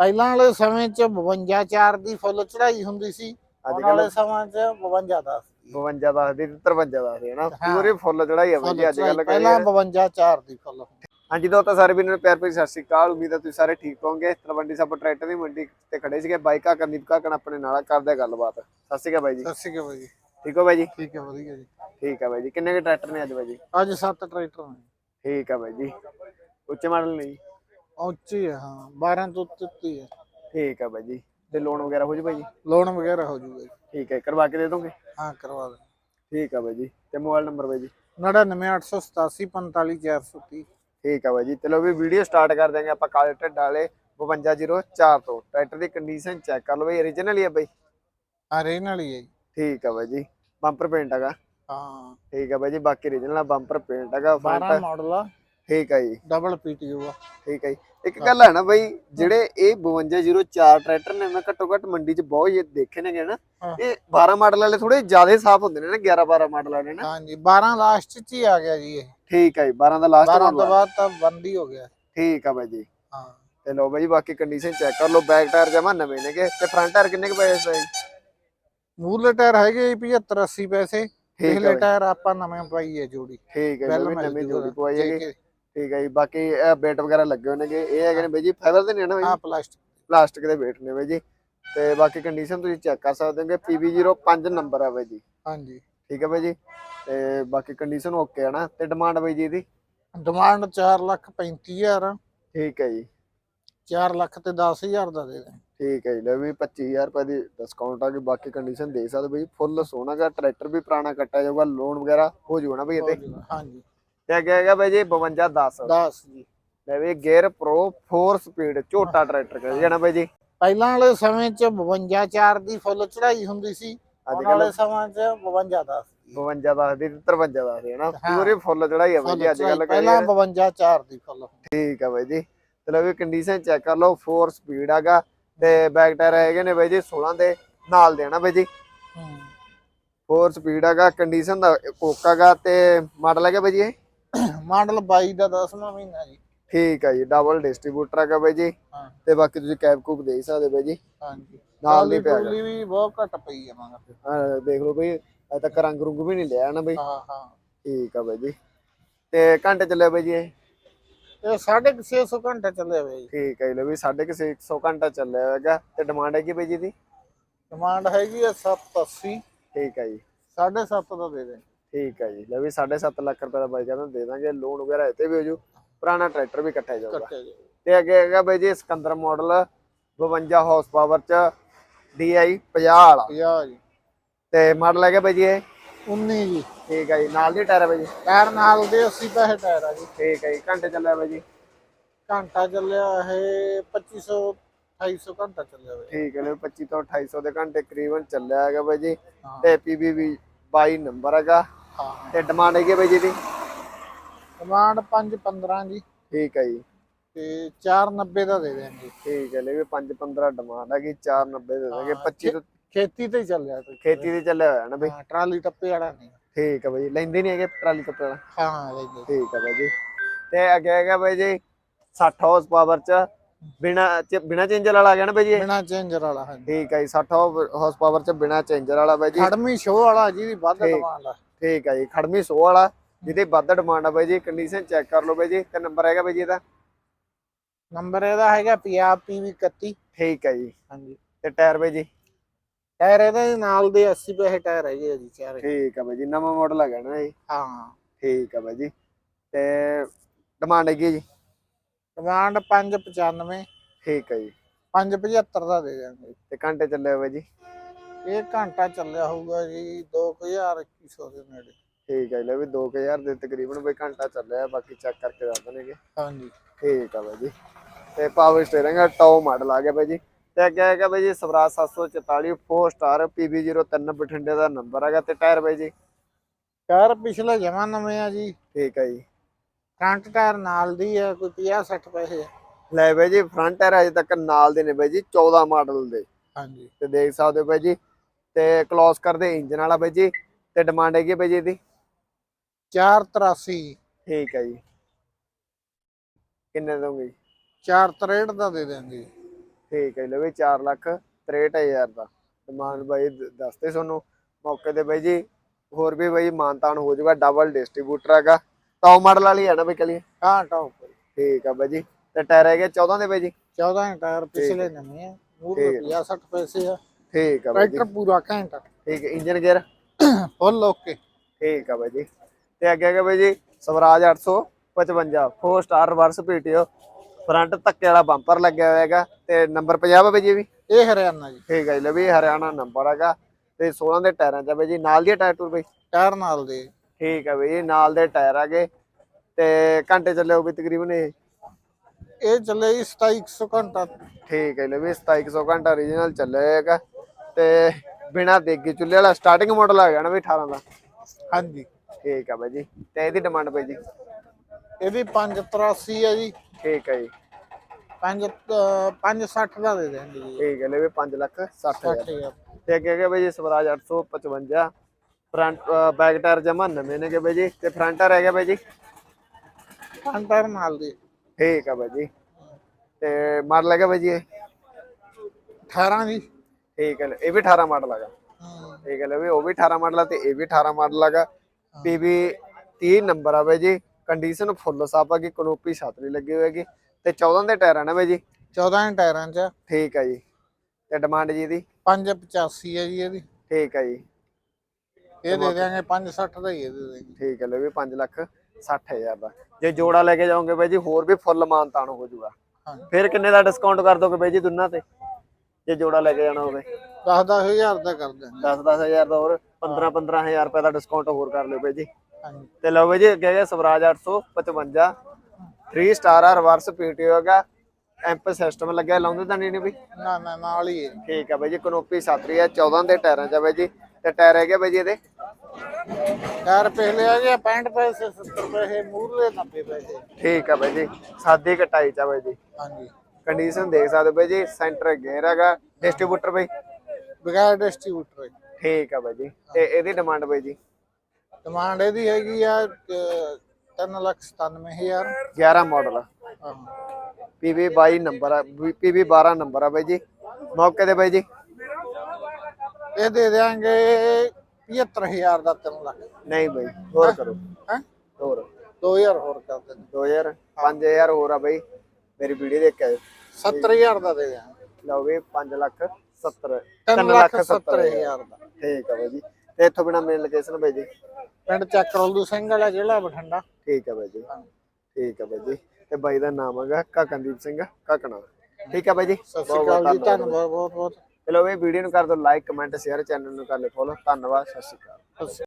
ਪਹਿਲਾਂ ਵਾਲੇ ਸਮੇਂ 'ਚ 52 4 ਦੀ ਫੁੱਲ ਚੜਾਈ ਹੁੰਦੀ ਸੀ। ਅੱਜ ਹੁਣ ਕੱਲ ਵਾਲੇ ਸਮਾਂ 'ਚ 52 10 ਦੀ। 52 ਦੱਸਦੇ ਤੇ 53 ਦੱਸਦੇ ਹਨਾ। ਪੂਰੇ ਫੁੱਲ ਚੜਾਈ ਆ ਬਾਈ ਅੱਜ ਕੱਲ ਪਹਿਲਾਂ 52 4 ਦੀ ਫੁੱਲ ਹਾਂਜੀ ਦੋਸਤੋ ਸਾਰੇ ਵੀਰਾਂ ਨੂੰ ਪਿਆਰ ਭਰੀ ਸਤਿ ਸ਼੍ਰੀ ਅਕਾਲ। ਉਮੀਦ ਹੈ ਤੁਸੀਂ ਸਾਰੇ ਠੀਕ ਹੋਵੋਗੇ। ਤਲਵੰਡੀ ਸਾਬੋ ਟਰੈਕਟਰ ਦੀ ਮੰਡੀ ਤੇ ਖੜੇ ਸੀਗੇ। ਬਾਈਕਾ ਕਰਨੀਪ ਕਾਕਣ ਆਪਣੇ ਨਾਲ ਕਰਦੇ ਗੱਲਬਾਤ। ਸਤਿ ਸ਼੍ਰੀ ਅਕਾਲ ਬਾਈ ਜੀ। ਸਤਿ ਸ਼੍ਰੀ ਅਕਾਲ ਜੀ। ਠੀਕ ਹੋ ਬਾਈ ਜੀ? ਠੀਕ ਹੈ ਵਧੀਆ ਜੀ। ਠੀਕ ਹੈ ਬਾਈ ਜੀ। ਕਿੰਨੇ ਕੇ ਟਰੈਕਟਰ ਨੇ ਅੱਜ ਬਾਈ ਜੀ? ਅੱਜ ਸੱਤ ਟਰੈਕਟਰ ਨੇ। ਠੀਕ ਹੈ ਬਾਈ ਜੀ। ਉੱਚੇ ਮਾਡਲ ਨੇ ਜੀ। ਉੱਚੀ ਹੈ ਹਾਂ। 12 ਤੋਂ ਉੱਤੇ ਹੈ। ਠੀਕ ਹੈ ਬਾਈ ਜੀ। ਤੇ ਲੋਨ ਵਗੈਰਾ ਹੋ ਜੂ ਬਾਈ ਜੀ? ਲੋਨ ਵਗੈਰਾ ਹੋ ਜੂਗਾ ਜੀ ਠੀਕ ਹੈ ਕਰਵਾ ਕੇ ਦੇ ਦੋਗੇ? ਹਾਂ ਕਰਵਾ ਦੇ। ਠੀਕ ਹੈ ਬਾਈ ਜੀ। ਤੇ ਮੋਬਾਈਲ ਨੰਬਰ ਬਾਈ ਜੀ? 99887 ਠੀਕ ਹੈ ਬਾਈ ਜੀ। ਚਲੋ ਵੀ ਵੀਡੀਓ ਸਟਾਰਟ ਕਰ ਦਾਂਗੇ ਆਪਾਂ ਕਾਲੇ ਢੱਡ ਵਾਲੇ 5204 ਤੋਂ। ਟਰੈਕਟਰ ਦੀ ਕੰਡੀਸ਼ਨ ਚੈੱਕ ਕਰ ਲਓ ਬਈ। origignal ਹੀ ਹੈ ਬਾਈ? ਹਾਂ ਵਾਲੀ ਹੈ ਜੀ। ਠੀਕ ਹੈ ਬਾਈ ਜੀ। ਬੰਪਰ ਪੇਂਟ ਹੈਗਾ? ਹਾਂ। ਠੀਕ ਹੈ ਬਾਈ ਜੀ। ਬਾਕੀ origignal ਬੰਪਰ ਪੇਂਟ ਹੈਗਾ 12 front ਮਾਡਲ ਆ। ਠੀਕ ਹੈ ਜੀ। ਡਬਲ ਪੀਟੀਓ ਆ। ਠੀਕ ਹੈ ਜੀ। ਇੱਕ ਗੱਲ ਹੈ ਨਾ ਬਾਈ ਜਿਹੜੇ ਇਹ 5204 ਟਰੈਕਟਰ ਨੇ ਮੈਂ ਘੱਟੋ ਘੱਟ ਮੰਡੀ 'ਚ ਬਹੁਤ ਇਹ ਦੇਖੇ ਨੇਗੇ ਨਾ ਹਾਂ। ਇਹ 12 ਮਾਡਲ ਵਾਲੇ ਥੋੜੇ ਜ਼ਿਆਦਾ ਸਾਫ਼ ਹੁੰਦੇ ਨੇ ਨਾ 11 12 ਮਾਡਲ ਵਾਲੇ ਨਾ। ਹਾਂਜੀ 12 ਲਾਸਟ 'ਚ ਹੀ ਆ ਗਿਆ ਜੀ ਇਹ। ਠੀਕ ਹੈ ਜੀ 12 ਦਾ ਲਾਸਟ 12 ਤੋਂ ਬਾਅਦ ਤਾਂ ਬੰਦ ਹੀ ਹੋ ਗਿਆ। ਠੀਕ ਹੈ ਬਾਈ ਜੀ। ਹਾਂ। ਤੇ ਲੋ ਬਾਈ ਬਾਕੀ ਕੰਡੀਸ਼ਨ ਚੈੱਕ ਕਰ ਲਓ ਬੈਕ ਟਾਇਰ ਜਮਾ ਨਵੇਂ ਨੇਗੇ ਤੇ ਫਰੰਟ ਟਾਇਰ ਕਿੰਨੇ ਕੁ ਦਾ ਜੀ ਮੂਰਲੇ ਟਾਇਰ ਹੈਗੇ ਜੀ 75 80 ਪੈਸੇ ਹੈ ਪਿਛਲੇ ਟਾਇਰ ਆਪਾਂ ਨਵੇਂ ਪਾਈ ਹੈ ਜੋੜੀ। ਠੀਕ ਹੈ ਮਿਲ ਨਵੀਂ ਜੋੜੀ ਪਵਾਈ ਹੈਗੀ। ਠੀਕ ਹੈ ਜੀ ਬਾਕੀ ਇਹ ਬੇਟ ਵਗੈਰਾ ਲੱਗੇ ਹੋਏ ਨੇਗੇ ਇਹ ਹੈਗੇ ਨੇ ਬਾਈ ਜੀ ਫਾਈਬਰ ਦੇ ਨੇ ਨਾ ਬਾਈ? ਹਾਂ ਪਲਾਸਟਿਕ ਪਲਾਸਟਿਕ ਦੇ ਬੇਟ ਨੇ ਬਾਈ ਜੀ। ਤੇ ਬਾਕੀ ਕੰਡੀਸ਼ਨ ਤੁਸੀਂ ਚੈੱਕ ਕਰ ਸਕਦੇ ਹੋਗੇ PB05 ਨੰਬਰ ਹੈ ਬਾਈ ਜੀ। ਹਾਂਜੀ। ਠੀਕ ਹੈ ਬਾਈ ਜੀ ਤੇ ਬਾਕੀ ਕੰਡੀਸ਼ਨ ਓਕੇ ਹੈ ਨਾ? ਤੇ ਡਿਮਾਂਡ ਬਾਈ ਜੀ ਇਹਦੀ? ਡਿਮਾਂਡ 4 ਲੱਖ 35000 ਠੀਕ ਹੈ ਜੀ। 4 ਲੱਖ ਤੇ 10000 ਦਾ ਦੇ ਦੇ ਠੀਕ ਹੈ ਜੀ ਲੈ ਵੀ 25000 ਰੁਪਏ ਦੀ ਡਿਸਕਾਊਂਟ ਆ ਕੇ ਬਾਕੀ ਕੰਡੀਸ਼ਨ ਦੇ ਸਕਦੇ ਬਾਈ ਫੁੱਲ ਸੋਹਣਾ ਗਾ ਟਰੈਕਟਰ ਵੀ ਪੁਰਾਣਾ ਕੱਟਿਆ ਜਾਊਗਾ ਲੋਨ ਵਗੈਰਾ ਹੋ ਜਾਊਗਾ ਨਾ ਬਾਈ ਇਹਤੇ ਹਾਂਜੀ। ਤੇ ਅੱਗੇ ਹੈਗਾ ਬਾਈ ਜੀ 5210 10 ਜੀ। ਲੈ ਵੀ ਗੇਅਰ ਪ੍ਰੋ 4 ਸਪੀਡ ਝੋਟਾ ਟਰੈਕਟਰ ਕਹਿੰਦੇ ਜਾਣਾ ਬਾਈ ਜੀ? ਪਹਿਲਾਂ ਵਾਲੇ ਸਮੇਂ 'ਚ 52 4 ਦੀ ਫੁੱਲ ਚੜਾਈ ਹੁੰਦੀ ਸੀ ਅੱਜ ਹੁਣ ਕੱਲ ਵਾਲੇ ਸਮਾਂ 'ਚ 52 10 52 ਦੱਸ ਦੀ 53 ਦੱਸ ਦੀ ਹੈ ਨਾ ਹਾਂ। ਪੂਰੀ ਫੁੱਲ ਚੜਾਈ ਆ ਬਾਈ ਜੀ ਅੱਜ ਕੱਲ ਪਹਿਲਾਂ 52 4 ਦੀ ਫੁੱਲ ਠੀਕ ਆ ਬਾਈ ਜੀ। ਚਲੋ ਵੀ ਕੰਡੀਸ਼ਨ ਚੈੱਕ ਕਰ ਲਓ 4 ਸਪੀਡ ਹੈਗਾ ਤੇ ਬੈਕ ਟਾਇਰ ਹੈਗੇ ਨੇ ਬਾਈ ਜੀ 16 ਦੇ ਨਾਲ ਦੇਣਾ ਬਾਈ ਜੀ? ਹੂੰ। 4 ਸਪੀਡ ਹੈਗਾ ਕੰਡੀਸ਼ਨ ਦਾ ਕੋਕਾ ਗਾ ਤੇ ਮਾਡਲ ਹੈਗਾ ਬਾਈ ਜੀ ਇਹ? ਮਾਡਲ 22 ਦਾ 10ਵਾਂ ਮਹੀਨਾ ਜੀ। ਠੀਕ ਆ ਜੀ ਡਬਲ ਡਿਸਟ੍ਰੀਬਿਊਟਰ ਹੈਗਾ ਬਾਈ ਜੀ। ਹਾਂ। ਤੇ ਬਾਕੀ ਤੁਸੀਂ ਕੈਬ ਕੂਬ ਦੇ ਹੀ ਸਕਦੇ ਬਾਈ ਜੀ। ਹਾਂਜੀ। ਨਾਲ ਨਹੀਂ ਪਿਆ ਵੀ ਬਹੁਤ ਘੱਟ ਪਈ ਹੈ ਮਗਰ ਆਹ ਦੇਖ ਲਓ ਬਾਈ ਅਜੇ ਤੱਕ ਰੰਗ ਰੁੰਗ ਵੀ ਨਹੀਂ ਲਿਆ ਨਾ ਬਾਈ। ਹਾਂ ਹਾਂ। ਠੀਕ ਆ ਬਾਈ ਜੀ। ਤੇ ਘੰਟੇ ਚੱਲਿਆ ਬਾਈ ਜੀ ਇਹ? ਇਹ 650 ਘੰਟੇ ਚੱਲੇ ਹੋਏ ਜੀ ਠੀਕ ਹੈ ਜੀ ਵੀ ਸਾਢੇ ਕੁ ਛੇ 100 ਘੰਟਾ ਚੱਲਿਆ ਹੈਗਾ। ਤੇ ਡਿਮਾਂਡ ਹੈਗੀ ਬਾਈ ਜੀ ਦੀ ਡਿਮਾਂਡ ਹੈਗੀ ਹੈ 780 ਠੀਕ ਹੈ ਜੀ। 7.5 ਦਾ ਦੇ ਦੇ। ਠੀਕ ਹੈ ਜੀ। ਲੈ ਵੀ 7.5 ਲੱਖ ਰੁਪਏ ਦਾ ਬਾਈ ਕਹਿੰਦਾ ਦੇ ਦਾਂਗੇ ਲੋਨ ਵਗੈਰਾ ਇੱਥੇ ਵੀ ਹੋ ਜੂ। ਪੁਰਾਣਾ ਟਰੈਕਟਰ ਵੀ ਇਕੱਠਾ ਜਾਊਗਾ। ਤੇ ਅੱਗੇ ਹੈਗਾ ਬਾਈ ਜੀ ਸਿਕੰਦਰ ਮਾਡਲ 52 ਹਾਰਸ ਪਾਵਰ ਚ DI 50 ਵਾਲਾ। 50 ਜੀ। ਤੇ ਮਾਡਲ ਹੈਗਾ ਬਾਈ ਜੀ ਇਹ? 19 ਜੀ। ਠੀਕ ਹੈ ਜੀ। ਨਾਲ ਦੀ ਟਾਇਰ ਹੈ ਬਾਈ ਜੀ? ਟਾਇਰ ਨਾਲ ਦੇ 80 ਪੈਸੇ ਟਾਇਰ ਆ ਜੀ। ਠੀਕ ਹੈ ਜੀ। ਘੰਟੇ ਚੱਲਿਆ ਬਾਈ ਜੀ? ਘੰਟਾ ਚੱਲਿਆ ਇਹ 2500 2800 ਘੰਟਾ ਚੱਲਿਆ ਹੋਇਆ ਠੀਕ ਹੈ ਲੈ 25 ਤੋਂ 2800 ਦੇ ਘੰਟੇ ਕਰੀਬਨ ਚੱਲਿਆ ਹੈਗਾ ਬਾਈ ਜੀ। ਤੇ PBB 22 ਨੰਬਰ ਹੈਗਾ। ਹਾਂ। ਤੇ ਡਿਮਾਂਡ ਹੈਗੀ ਬਾਈ ਜੀ ਦੀ ਡਿਮਾਂਡ 515 ਜੀ। ਠੀਕ ਹੈ ਜੀ। ਤੇ 490 ਦਾ ਦੇ ਦੇਣਗੇ। ਠੀਕ ਹੈ ਲੈ ਵੀ 5 15 ਡਿਮਾਂਡ ਹੈਗੀ 490 ਦੇ ਦਾਂਗੇ ਹਾਂ, 25 ਤੋਂ ਖੇਤੀ ਤੇ ਹੀ ਚੱਲਿਆ ਖੇਤੀ ਦੇ ਚੱਲਿਆ ਹੋਇਆ ਨਾ ਬਈ? ਹਾਂ ਟਰਾਲੀ ਟੱਪੇ ਵਾਲਾ ਨਹੀਂ। ਠੀਕ ਹੈ ਬਾਈ ਲੈਂਦੇ ਨਹੀਂ ਹੈਗੇ ਟਰਾਲੀ ਕੱਪੜੇ ਵਾਲਾ? ਹਾਂ ਲੈ ਜੀ ਠੀਕ ਹੈ ਬਾਈ ਜੀ। ਤੇ ਅੱਗੇ ਹੈਗਾ ਬਾਈ ਜੀ 60 ਹਾਰਸ ਪਾਵਰ ਚ ਬਿਨਾ ਬਿਨਾ ਚੇਂਜਰ ਵਾਲਾ ਆ ਗਿਆ ਨਾ ਬਾਈ ਜੀ? ਬਿਨਾ ਚੇਂਜਰ ਵਾਲਾ ਹਾਂਜੀ। ਠੀਕ ਹੈ ਜੀ 60 ਹਾਰਸ ਪਾਵਰ ਚ ਬਿਨਾ ਚੇਂਜਰ ਵਾਲਾ ਬਾਈ ਜੀ। ਖੜਮੀ ਸ਼ੋਅ ਵਾਲਾ ਜਿਹਦੀ ਵੱਧ। ਡਿਮਾਂਡ ਆ। ਠੀਕ ਹੈ ਜੀ ਖੜਮੀ 100 ਵਾਲਾ ਜਿਹਦੀ ਵੱਧ ਡਿਮਾਂਡ ਆ ਬਾਈ ਜੀ ਕੰਡੀਸ਼ਨ ਚੈੱਕ ਕਰ ਲਓ ਬਾਈ ਜੀ ਤੇ ਨੰਬਰ ਹੈਗਾ ਬਾਈ ਜੀ ਇਹਦਾ? ਨੰਬਰ ਇਹਦਾ ਹੈਗਾ ਪੰਜਾਬ ਪੀਵੀ 31 ਠੀਕ ਹੈ ਜੀ। ਹਾਂਜੀ। ਤੇ ਟਾਇਰ ਬਾਈ ਜੀ? ਟਾਇਰ ਇਹਦੇ ਨਾਲ ਦੇ 80 ਪੈਸੇ ਟਾਇਰ ਆ ਜੀ ਚਾਰੇ ਠੀਕ ਹੈ ਬਾਈ ਜੀ ਨਵਾਂ ਮਾਡਲ ਹੈਗਾ ਨਾ ਜੀ ਹਾਂ। ਠੀਕ ਹੈ ਬਾਈ ਜੀ। ਤੇ ਡਿਮਾਂਡ ਹੈਗੀ ਹੈ ਜੀ? ਡਿਮਾਂਡ 595 ਠੀਕ ਹੈ ਜੀ। 575 ਦਾ ਦੇ ਦਾਂਗੇ ਤੇ ਘੰਟੇ ਚੱਲੇ ਬਾਈ ਜੀ? ਇਹ ਘੰਟਾ ਚੱਲਿਆ ਹੋਊਗਾ ਜੀ 2100 ਦੇ ਨੇੜੇ। ਠੀਕ ਹੈ ਲੈ ਵੀ 2000 ਦੇ ਤਕਰੀਬਨ ਬਈ ਘੰਟਾ ਚੱਲਿਆ ਬਾਕੀ ਚੈੱਕ ਕਰਕੇ ਦੱਸ ਦੇਣਗੇ ਹਾਂਜੀ। ਠੀਕ ਆ ਬਾਈ ਜੀ। ਤੇ ਪਾਵਰ ਸਟੀਅਰਿੰਗ ਆ ਟੌਪ ਮਾਡਲ ਆ ਗਿਆ ਬਾਈ ਜੀ। ਤੇ ਅੱਗੇ ਹੈਗਾ ਬਾਈ ਜੀ ਸਵਰਾਜ 744 4 ਸਟਾਰ PB03 ਬਠਿੰਡੇ ਦਾ ਨੰਬਰ ਹੈਗਾ ਤੇ ਟਾਇਰ ਬਾਈ ਜੀ। ਟਾਇਰ ਪਿਛਲੇ ਜਮਾ ਨਵੇਂ ਆ ਜੀ। ਠੀਕ ਹੈ ਜੀ। ਫਰੰਟ ਟਾਇਰ ਨਾਲ ਦੀ ਹੈ ਕੋਈ 50 60 ਪੈਸੇ ਆ। ਲੈ ਬਾਈ ਜੀ ਫਰੰਟ ਟਾਇਰ ਅਜੇ ਤੱਕ ਨਾਲ ਦੇ ਨੇ ਬਾਈ ਜੀ 14 ਮਾਡਲ ਦੇ। ਹਾਂਜੀ। ਤੇ ਦੇਖ ਸਕਦੇ ਹੋ ਬਾਈ ਜੀ ਤੇ ਕਲੋਸ ਕਰਦੇ ਇੰਜਨ ਵਾਲਾ ਬਾਈ ਜੀ ਤੇ ਡਿਮਾਂਡ ਹੈਗੀ ਬਾਈ ਜੀ ਇਹਦੀ? 483 ਠੀਕ ਹੈ ਜੀ। ਕਿੰਨੇ ਦੋਗੇ ਜੀ? 463 ਦਾ ਦੇ ਦਾਂਗੇ ਠੀਕ ਹੈ ਲਓ ਵੀ 4 ਲੱਖ 63000 ਦਾ। ਡਿਮਾਂਡ ਬਾਈ ਦ- ਦੱਸਦੇ ਤੁਹਾਨੂੰ। ਮੌਕੇ ਤੇ ਬਾਈ ਜੀ ਹੋਰ ਵੀ ਬਾਈ ਮਾਨਤਾਨ ਹੋ ਜਾਊਗਾ ਡਬਲ ਡਿਸਟ੍ਰੀਬਿਊਟਰ ਹੈਗਾ। ਟੌਪ ਮਾਡਲ ਵਾਲੀ ਹੈ ਨਾ ਬਈ ਕਲੀ? ਹਾਂ ਟੌਪ ਠੀਕ ਆ ਬਾਈ ਜੀ ਤੇ ਟਾਇਰ ਹੈਗੇ 14 ਦੇ ਬਾਈ ਜੀ? 14 ਟਾਇਰ ਪਿਛਲੇ ਨਵੇਂ ਆ। ਮੂਰ ਠੀਕ। ਰੁਪਿਆ 60 ਪੈਸੇ ਆ। ਠੀਕ ਆ ਬਾਈ ਜੀ। ਟਰੈਕਟਰ ਪੂਰਾ ਘੈਂਟ ਠੀਕ ਹੈ ਇੰਜਨ ਗੇਅਰ? Full okay. ਠੀਕ ਆ ਬਾਈ ਜੀ। ਤੇ ਅੱਗੇ ਹੈਗਾ ਬਾਈ ਜੀ Swaraj 855 4 star reverse PTO front ਧੱਕੇ ਵਾਲਾ ਬੰਪਰ ਲੱਗਿਆ ਹੋਇਆ ਹੈਗਾ। ਤੇ ਨੰਬਰ 50 ਆ ਬਾਈ ਜੀ ਵੀ? ਇਹ ਹਰਿਆਣਾ ਜੀ। ਠੀਕ ਹੈ ਜੀ ਲੈ ਵੀ ਹਰਿਆਣਾ ਨੰਬਰ ਹੈਗਾ। ਤੇ 16 ਦੇ ਟਾਇਰਾਂ 'ਚ ਆ ਬਾਈ ਜੀ ਨਾਲ ਦੀ ਟਾਇਰ ਟੂਰ ਬਾਈ? ਟਾਇਰ ਨਾਲ ਦੇ। ਠੀਕ ਹੈ ਬਾਈ ਜੀ ਨਾਲ ਦੇ ਟਾਇਰ ਹੈਗੇ। ਤੇ ਘੰਟੇ ਚੱਲੇ ਹੋ ਵੀ ਤਕਰੀਬਨ ਇਹ? ਇਹ ਚੱਲੇ ਜੀ 2700 ਘੰਟਾ। ਠੀਕ ਹੈ ਲੈ ਵੀ 2700 ਘੰਟਾ ਚੱਲਿਆ ਹੈਗਾ। ਤੇ ਬਿਨਾ ਦੇਗੀ ਚੁੱਲ੍ਹੇ ਵਾਲਾ ਸਟਾਰਟਿੰਗ ਮਾਡਲ ਆ ਗਿਆ ਨਾ ਵੀ 18 ਦਾ। ਹਾਂਜੀ। ਠੀਕ ਆ ਬਾਈ ਜੀ। ਤੇ ਇਹਦੀ ਡਿਮਾਂਡ ਬਾਈ ਜੀ? ਇਹਦੀ 583 ਹੈ ਜੀ। ਠੀਕ ਹੈ ਜੀ। 5 560 ਦਾ ਦੇ ਦੇਣਗੇ ਜੀ। ਠੀਕ ਹੈ ਲੈ ਵੀ 5 ਲੱਖ 60 ਹਜ਼ਾਰ। 60000 ਤੇ ਅੱਗੇ ਹੈਗੇ ਬਾਈ ਜੀ ਸਵਰਾਜ 855 ਫਰੰਟ ਬੈਕ ਟਾਇਰ ਜਮਾ ਨਵੇਂ ਨੇਗੇ ਬਾਈ ਜੀ। ਤੇ ਫਰੰਟ ਟਾਇਰ ਹੈਗਾ ਬਾਈ ਜੀ? ਟਾਇਰ ਨਾਲ ਦੇ। ਠੀਕ ਆ ਬਾਈ ਜੀ। ਤੇ ਮਾਡਲ ਹੈਗਾ ਬਾਈ ਜੀ ਇਹ? 18 ਜੀ। ਠੀਕ ਹੈ ਇਹ ਵੀ 18 ਮਾਡਲ ਹੈਗਾ। ਠੀਕ ਹੈ ਵੀ ਉਹ ਵੀ 18 ਮਾਡਲ ਆ ਤੇ ਇਹ ਵੀ 18 ਮਾਡਲ ਹੈਗਾ। ਪੀਬੀ 30 ਨੰਬਰ ਆ ਬਾਈ ਜੀ ਕੰਡੀਸ਼ਨ ਫੁੱਲ ਸਾਫ਼ ਆ ਕਿ ਕਨੋਪੀ ਛਤਰੀ ਲੱਗੀ ਹੋਏਗੀ ਤੇ 14 ਦੇ ਟਾਇਰ ਨਾ ਬਾਈ ਜੀ। 14 ਟਾਇਰਾਂ ਚ। ਠੀਕ ਆ ਜੀ। ਤੇ ਡਿਮਾਂਡ ਜੀ ਦੀ? 585 ਹੈ ਜੀ ਇਹਦੀ। ਠੀਕ ਆ ਜੀ। ਇਹ ਦੇ ਦਿਆਂਗੇ 560 ਦਾ ਹੀ ਇਹ ਦੇ ਦੇਂਗੇ ਠੀਕ ਹੈ ਲੈ ਵੀ 5 ਲੱਖ 60000 ਦਾ। ਜੇ ਜੋੜਾ ਲੈ ਕੇ ਜਾਓਗੇ ਬਾਈ ਜੀ ਹੋਰ ਵੀ ਫੁੱਲ ਮਾਨਤਾਨ ਹੋ ਜਾਊਗਾ। ਫਿਰ ਕਿੰਨੇ ਦਾ ਡਿਸਕਾਊਂਟ ਕਰ ਦੋਗੇ ਬਾਈ ਜੀ ਦੋਨਾਂ ਤੇ? ਜੇ ਜੋੜਾ ਲੈ ਕੇ ਜਾਣਾ ਹੋਵੇ। 10 10000 ਦਾ ਕਰ ਦਿਆਂਗੇ। 10 10000 ਦਾ ਹੋਰ 15 15000 ਰੁਪਏ ਦਾ ਡਿਸਕਾਊਂਟ ਹੋਰ ਕਰ ਲਿਓ ਬਾਈ ਜੀ। ਹਾਂਜੀ। ਤੇ ਲਓ ਬਾਈ ਜੀ ਅੱਗੇ ਹੈਗਾ ਸਵਰਾਜ 855 3 ਸਟਾਰ ਆ ਰਿਵਰਸ ਪੀਟੀਓ ਹੈਗਾ। ਐਂਪ ਸਿਸਟਮ ਲੱਗਿਆ ਲਾਉਂਦੇ ਤਾਂ ਨਹੀਂ ਨੇ ਬਈ? ਨਾ ਨਾ ਨਾਲ ਹੀ ਹੈ। ਠੀਕ ਆ ਬਾਈ ਜੀ ਕਨੋਪੀ ਸਾਤਰੀ ਆ 14 ਦੇ ਟਾਇਰਾਂ ਚ ਆ ਬਾਈ ਜੀ। ਤੇ ਟਾਇਰ ਹੈਗੇ ਬਾਈ ਜੀ ਇਹਦੇ? ਟਾਇਰ ਪਹਿਲੇ ਆ ਗਿਆ 65 ਪੈਸੇ 70 ਪੈਸੇ ਮੂਰਲੇ 90 ਪੈਸੇ। ਠੀਕ ਆ ਬਾਈ ਜੀ ਸਾਦੀ ਕਟਾਈ ਚ ਆ ਬਾਈ ਜੀ। ਹਾਂਜੀ। ਕੰਡੀਸ਼ਨ ਦੇਖ ਸਕਦੇ ਹੋ ਬਾਈ ਜੀ ਸੈਂਟਰ ਗੇਅਰ ਹੈਗਾ ਡਿਸਟ੍ਰੀਬਿਊਟਰ ਬਾਈ। ਬਗੈਰ ਡਿਸਟ੍ਰੀਬਿਊਟਰ ਠੀਕ ਆ ਬਾਈ ਜੀ ਤੇ ਇਹਦੀ ਡਿਮਾਂਡ ਬਾਈ ਜੀ? ਡਿਮਾਂਡ ਇਹਦੀ ਹੈਗੀ ਆ 397000 11 ਮਾਡਲ ਪੀਵੀ 22 ਨੰਬਰ ਆ ਪੀਵੀ 12 ਨੰਬਰ ਆ ਬਾਈ ਜੀ। ਮੌਕੇ ਤੇ ਬਾਈ ਜੀ? ਇਹ ਦੇ ਦਿਆਂਗੇ 75000 ਦਾ 3 ਲੱਖ। ਨਹੀਂ ਬਾਈ ਹੋਰ ਕਰੋ। ਹੈ? ਹੋਰ। 2000 ਹੋਰ ਕਰ ਦਿੰਦੇ। 2000 5000 ਹੋਰ ਆ ਬਾਈ। ਮੇਰੀ ਵੀਡੀਓ ਦੇਖ ਕੇ ਆਇਓ। 70000 ਦਾ ਦੇ ਦਿਆਂਗੇ। ਲਓ ਵੀ 5 ਲੱਖ 70 3 ਲੱਖ 70000 ਦਾ। ਠੀਕ ਆ ਬਾਈ ਜੀ। ਤੇ ਇੱਥੋਂ ਬਿਨਾ ਮੇਨ ਲੋਕੇਸ਼ਨ ਬਾਈ ਜੀ? ਪਿੰਡ ਚੱਕਰੋਲੂ ਸਿੰਘ ਵਾਲਾ ਜ਼ਿਲ੍ਹਾ ਬਠਿੰਡਾ। ਠੀਕ ਆ ਬਾਈ ਜੀ। ਠੀਕ ਆ ਬਾਈ ਜੀ। ਤੇ ਬਾਈ ਦਾ ਨਾਮ ਹੈਗਾ ਕਾਕਨਦੀਪ ਸਿੰਘ ਕਾਕਣਾ। ਠੀਕ ਆ ਬਾਈ ਜੀ। ਸਤਿ ਸ਼੍ਰੀ ਅਕਾਲ ਜੀ ਧੰਨਵਾਦ ਬਹੁਤ ਬਹੁਤ ਚਲੋ ਇਹ ਵੀਡੀਓ ਨੂੰ ਕਰ ਦਿਓ ਲਾਈਕ ਕਮੈਂਟ ਸ਼ੇਅਰ ਚੈਨਲ ਨੂੰ ਕਰ ਲਿਓ ਫੋਲੋ। ਧੰਨਵਾਦ ਸਤਿ ਸ਼੍ਰੀ ਅਕਾਲ।